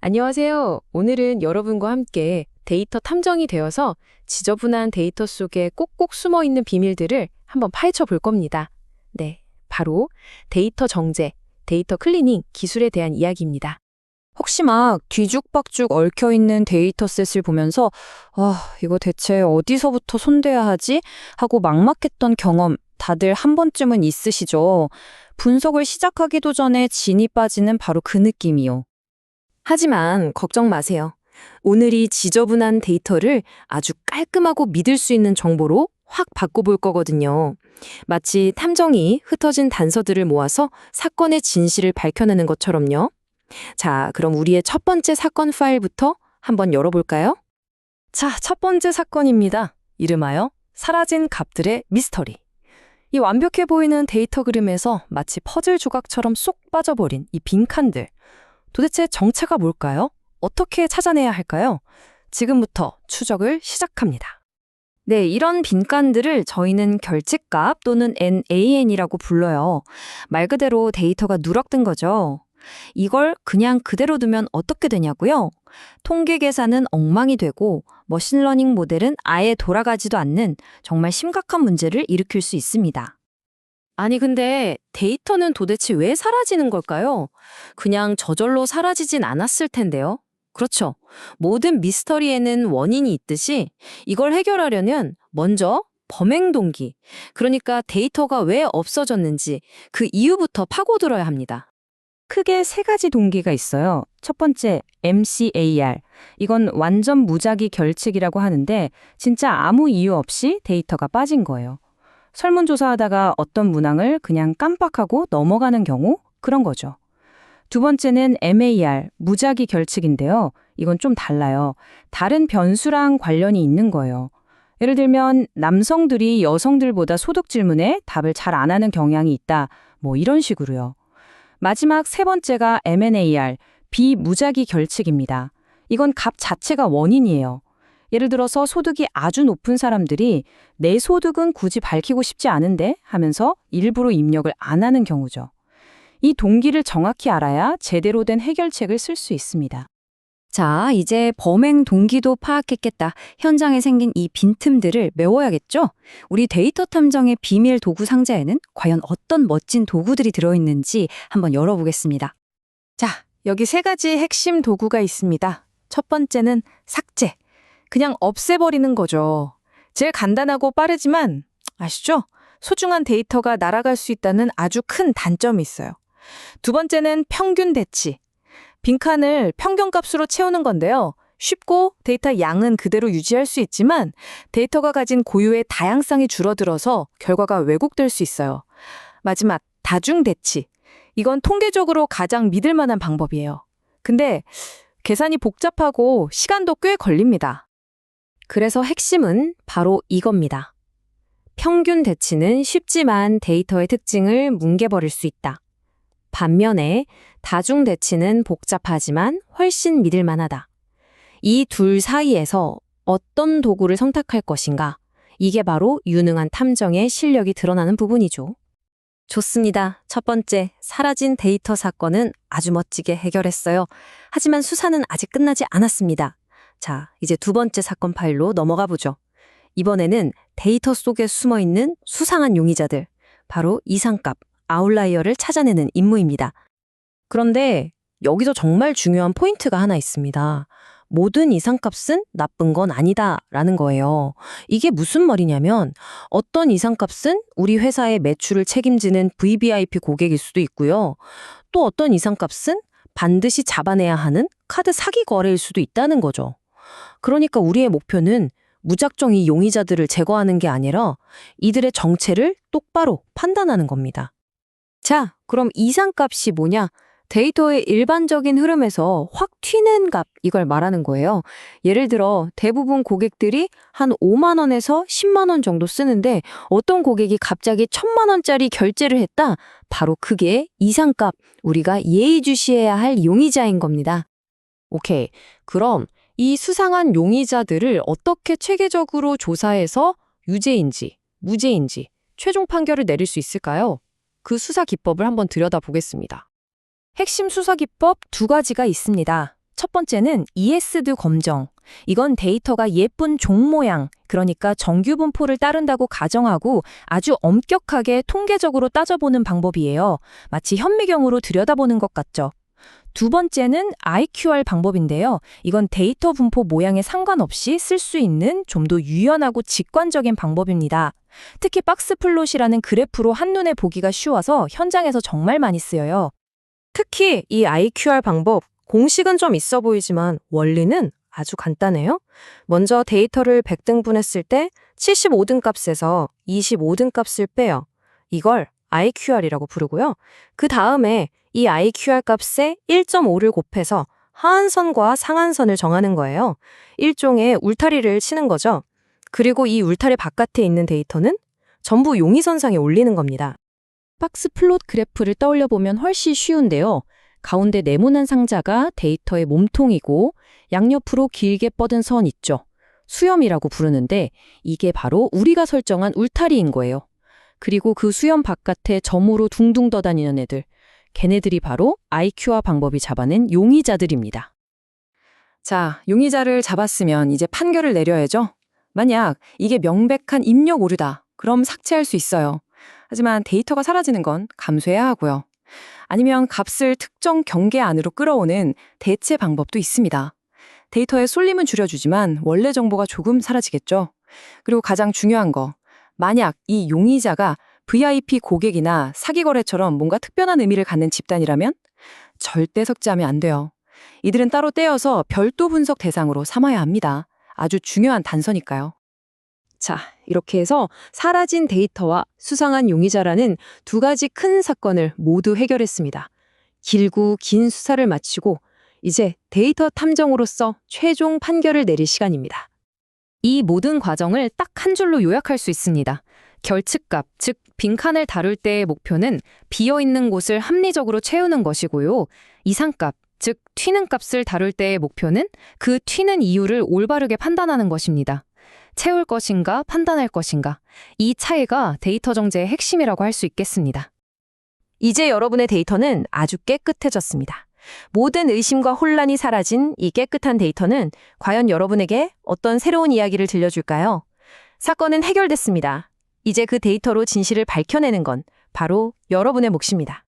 안녕하세요. 오늘은 여러분과 함께 데이터 탐정이 되어서 지저분한 데이터 속에 꼭꼭 숨어 있는 비밀들을 한번 파헤쳐 볼 겁니다. 네, 바로 데이터 정제, 데이터 클리닝 기술에 대한 이야기입니다. 혹시 막 뒤죽박죽 얽혀있는 데이터셋을 보면서 아, 이거 대체 어디서부터 손대야 하지? 하고 막막했던 경험 다들 한 번쯤은 있으시죠? 분석을 시작하기도 전에 진이 빠지는 바로 그 느낌이요. 하지만 걱정 마세요. 오늘 이 지저분한 데이터를 아주 깔끔하고 믿을 수 있는 정보로 확 바꿔볼 거거든요. 마치 탐정이 흩어진 단서들을 모아서 사건의 진실을 밝혀내는 것처럼요. 자, 그럼 우리의 첫 번째 사건 파일부터 한번 열어볼까요? 자, 첫 번째 사건입니다. 이름하여 사라진 값들의 미스터리. 이 완벽해 보이는 데이터 그림에서 마치 퍼즐 조각처럼 쏙 빠져버린 이 빈칸들. 도대체 정체가 뭘까요? 어떻게 찾아내야 할까요? 지금부터 추적을 시작합니다. 네, 이런 빈칸들을 저희는 결집값 또는 NAN이라고 불러요. 말 그대로 데이터가 누락된 거죠. 이걸 그냥 그대로 두면 어떻게 되냐고요? 통계 계산은 엉망이 되고 머신러닝 모델은 아예 돌아가지도 않는 정말 심각한 문제를 일으킬 수 있습니다. 아니, 근데 데이터는 도대체 왜 사라지는 걸까요? 그냥 저절로 사라지진 않았을 텐데요. 그렇죠. 모든 미스터리에는 원인이 있듯이 이걸 해결하려면 먼저 범행 동기, 그러니까 데이터가 왜 없어졌는지 그 이유부터 파고들어야 합니다. 크게 세 가지 동기가 있어요. 첫 번째, MCAR. 이건 완전 무작위 결칙이라고 하는데 진짜 아무 이유 없이 데이터가 빠진 거예요. 설문조사하다가 어떤 문항을 그냥 깜빡하고 넘어가는 경우 그런 거죠. 두 번째는 MAR, 무작위 결칙인데요. 이건 좀 달라요. 다른 변수랑 관련이 있는 거예요. 예를 들면 남성들이 여성들보다 소득 질문에 답을 잘 안 하는 경향이 있다. 뭐 이런 식으로요. 마지막 세 번째가 MNAR, 비무작위 결칙입니다. 이건 값 자체가 원인이에요. 예를 들어서 소득이 아주 높은 사람들이 내 소득은 굳이 밝히고 싶지 않은데 하면서 일부러 입력을 안 하는 경우죠. 이 동기를 정확히 알아야 제대로 된 해결책을 쓸 수 있습니다. 자, 이제 범행 동기도 파악했겠다. 현장에 생긴 이 빈틈들을 메워야겠죠? 우리 데이터 탐정의 비밀 도구 상자에는 과연 어떤 멋진 도구들이 들어있는지 한번 열어보겠습니다. 자, 여기 세 가지 핵심 도구가 있습니다. 첫 번째는 삭제. 그냥 없애버리는 거죠. 제일 간단하고 빠르지만 아시죠? 소중한 데이터가 날아갈 수 있다는 아주 큰 단점이 있어요. 두 번째는 평균 대치. 빈칸을 평균값으로 채우는 건데요. 쉽고 데이터 양은 그대로 유지할 수 있지만 데이터가 가진 고유의 다양성이 줄어들어서 결과가 왜곡될 수 있어요. 마지막, 다중 대치. 이건 통계적으로 가장 믿을 만한 방법이에요. 근데 계산이 복잡하고 시간도 꽤 걸립니다. 그래서 핵심은 바로 이겁니다. 평균 대치는 쉽지만 데이터의 특징을 뭉개버릴 수 있다. 반면에 다중 대치는 복잡하지만 훨씬 믿을 만하다. 이 둘 사이에서 어떤 도구를 선택할 것인가? 이게 바로 유능한 탐정의 실력이 드러나는 부분이죠. 좋습니다. 첫 번째, 사라진 데이터 사건은 아주 멋지게 해결했어요. 하지만 수사는 아직 끝나지 않았습니다. 자, 이제 두 번째 사건 파일로 넘어가 보죠. 이번에는 데이터 속에 숨어 있는 수상한 용의자들, 바로 이상값, 아웃라이어를 찾아내는 임무입니다. 그런데 여기서 정말 중요한 포인트가 하나 있습니다. 모든 이상값은 나쁜 건 아니다 라는 거예요. 이게 무슨 말이냐면 어떤 이상값은 우리 회사의 매출을 책임지는 VVIP 고객일 수도 있고요. 또 어떤 이상값은 반드시 잡아내야 하는 카드 사기 거래일 수도 있다는 거죠. 그러니까 우리의 목표는 무작정 이 용의자들을 제거하는 게 아니라 이들의 정체를 똑바로 판단하는 겁니다. 자, 그럼 이상값이 뭐냐? 데이터의 일반적인 흐름에서 확 튀는 값, 이걸 말하는 거예요. 예를 들어, 대부분 고객들이 한 5만 원에서 10만 원 정도 쓰는데, 어떤 고객이 갑자기 1000만원짜리 결제를 했다? 바로 그게 이상값, 우리가 예의주시해야 할 용의자인 겁니다. 오케이. 그럼 이 수상한 용의자들을 어떻게 체계적으로 조사해서 유죄인지, 무죄인지, 최종 판결을 내릴 수 있을까요? 그 수사 기법을 한번 들여다보겠습니다. 핵심 수사 기법 두 가지가 있습니다. 첫 번째는 ESD 검정. 이건 데이터가 예쁜 종 모양, 그러니까 정규 분포를 따른다고 가정하고 아주 엄격하게 통계적으로 따져보는 방법이에요. 마치 현미경으로 들여다보는 것 같죠. 두 번째는 IQR 방법인데요. 이건 데이터 분포 모양에 상관없이 쓸 수 있는 좀 더 유연하고 직관적인 방법입니다. 특히 박스 플롯이라는 그래프로 한눈에 보기가 쉬워서 현장에서 정말 많이 쓰여요. 특히 이 IQR 방법, 공식은 좀 있어 보이지만 원리는 아주 간단해요. 먼저 데이터를 100등분했을 때 75등 값에서 25등 값을 빼요. 이걸 IQR이라고 부르고요. 그 다음에 이 IQR 값에 1.5를 곱해서 하한선과 상한선을 정하는 거예요. 일종의 울타리를 치는 거죠. 그리고 이 울타리 바깥에 있는 데이터는 전부 용의선상에 올리는 겁니다. 박스 플롯 그래프를 떠올려 보면 훨씬 쉬운데요. 가운데 네모난 상자가 데이터의 몸통이고 양옆으로 길게 뻗은 선 있죠. 수염이라고 부르는데 이게 바로 우리가 설정한 울타리인 거예요. 그리고 그 수염 바깥에 점으로 둥둥 떠다니는 애들. 걔네들이 바로 IQ와 방법이 잡아낸 용의자들입니다. 자, 용의자를 잡았으면 이제 판결을 내려야죠. 만약 이게 명백한 입력 오류다. 그럼 삭제할 수 있어요. 하지만 데이터가 사라지는 건 감수해야 하고요. 아니면 값을 특정 경계 안으로 끌어오는 대체 방법도 있습니다. 데이터의 쏠림은 줄여주지만 원래 정보가 조금 사라지겠죠. 그리고 가장 중요한 거. 만약 이 용의자가 VIP 고객이나 사기 거래처럼 뭔가 특별한 의미를 갖는 집단이라면 절대 삭제하면 안 돼요. 이들은 따로 떼어서 별도 분석 대상으로 삼아야 합니다. 아주 중요한 단서니까요. 자, 이렇게 해서 사라진 데이터와 수상한 용의자라는 두 가지 큰 사건을 모두 해결했습니다. 길고 긴 수사를 마치고 이제 데이터 탐정으로서 최종 판결을 내릴 시간입니다. 이 모든 과정을 딱 한 줄로 요약할 수 있습니다. 결측값, 즉 빈칸을 다룰 때의 목표는 비어 있는 곳을 합리적으로 채우는 것이고요. 이상값, 즉 튀는 값을 다룰 때의 목표는 그 튀는 이유를 올바르게 판단하는 것입니다. 채울 것인가, 판단할 것인가. 이 차이가 데이터 정제의 핵심이라고 할 수 있겠습니다. 이제 여러분의 데이터는 아주 깨끗해졌습니다. 모든 의심과 혼란이 사라진 이 깨끗한 데이터는 과연 여러분에게 어떤 새로운 이야기를 들려줄까요? 사건은 해결됐습니다. 이제 그 데이터로 진실을 밝혀내는 건 바로 여러분의 몫입니다.